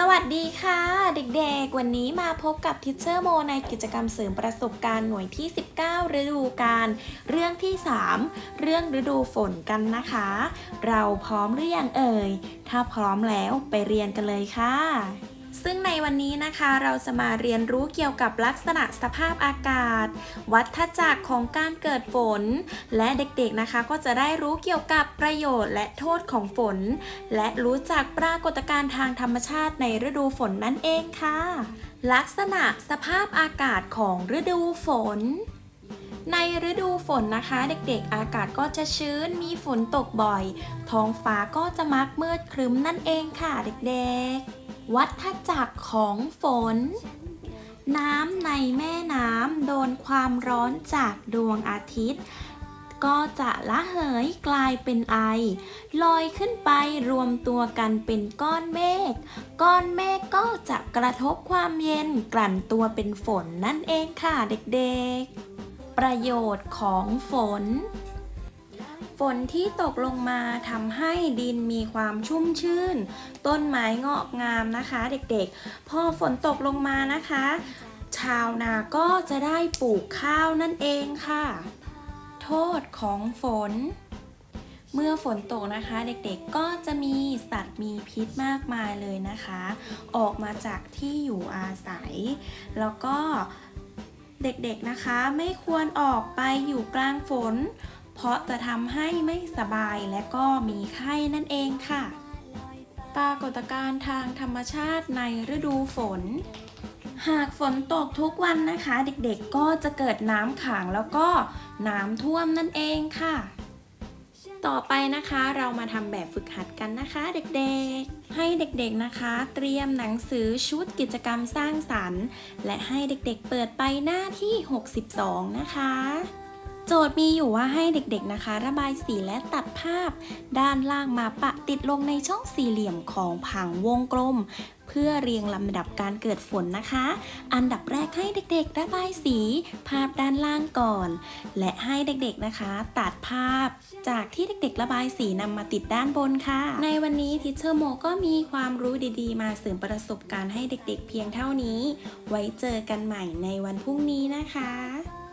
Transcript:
สวัสดีค่ะ เด็กๆ วันนี้มาพบกับทิชเชอร์โมในกิจกรรมเสริมประสบการณ์หน่วยที่ 19 ฤดูกาลเรื่องที่ 3 เรื่องฤดูฝนกันนะคะ เราพร้อมหรือยังเอ่ย ถ้าพร้อมแล้วไปเรียนกันเลยค่ะ ซึ่งในวันนี้นะคะเราจะมาเรียนรู้เกี่ยวกับลักษณะสภาพอากาศ วัฏจักรของการเกิดฝน และเด็กๆนะคะก็จะได้รู้เกี่ยวกับประโยชน์และโทษของฝน และรู้จักปรากฏการณ์ทางธรรมชาติในฤดูฝนนั่นเองค่ะ ลักษณะสภาพอากาศของฤดูฝนในฤดูฝนนะคะ เด็กๆ อากาศก็จะชื้นมีฝนตกบ่อย ท้องฟ้าก็จะมักมืดครึ้มนั่นเองค่ะเด็กๆ วัฏจักรของฝน น้ำในแม่น้ำโดนความร้อนจากดวงอาทิตย์ ก็จะละเหยกลายเป็นไอ ลอยขึ้นไปรวมตัวกันเป็นก้อนเมฆ ก้อนเมฆก็จะกระทบความเย็นกลั่นตัวเป็นฝนนั่นเองค่ะเด็กๆ ประโยชน์ของฝน ฝนที่ตกลงมาทำให้ดินมีความชุ่มชื่น ต้นไม้งอกงามนะคะเด็กๆ พอฝนตกลงมานะคะ ชาวนาก็จะได้ปลูกข้าวนั่นเองค่ะ โทษของฝน เมื่อฝนตกนะคะเด็กๆก็จะมีสัตว์มีพิษมากมายเลยนะคะ ออกมาจากที่อยู่อาศัย แล้วก็เด็กๆนะคะไม่ควรออกไปอยู่กลางฝน เพราะจะทำให้ไม่สบายและก็มีไข้นั่นเองค่ะ ปรากฏการณ์ทางธรรมชาติในฤดูฝน หากฝนตกทุกวันนะคะ เด็กๆก็จะเกิดน้ำขังแล้วก็น้ำท่วมนั่นเองค่ะ ต่อไปนะคะเรามาทำแบบฝึกหัดกันนะคะเด็กๆ ให้เด็กๆนะคะ เตรียมหนังสือชุดกิจกรรมสร้างสรรค์ และให้เด็กๆเปิดไปหน้าที่ 62 นะคะ โจทย์มีอยู่ว่าให้เด็กๆนะคะ ระบายสีและตัดภาพ ด้านล่างมาปะติดลงในช่องสี่เหลี่ยมของผังวงกลม เพื่อเรียงลำดับการเกิดฝนนะคะ อันดับแรกให้เด็กๆ ระบายสี ภาพด้านล่างก่อน และให้เด็กๆนะคะ ตัดภาพ จากที่เด็กๆ ระบายสีนำมาติดด้านบนค่ะ ในวันนี้ทิเชอร์โมก็มีความรู้ดีๆ มาเสริมประสบการณ์ให้เด็กๆ เพียงเท่านี้ ไว้เจอกันใหม่ในวันพรุ่งนี้นะคะ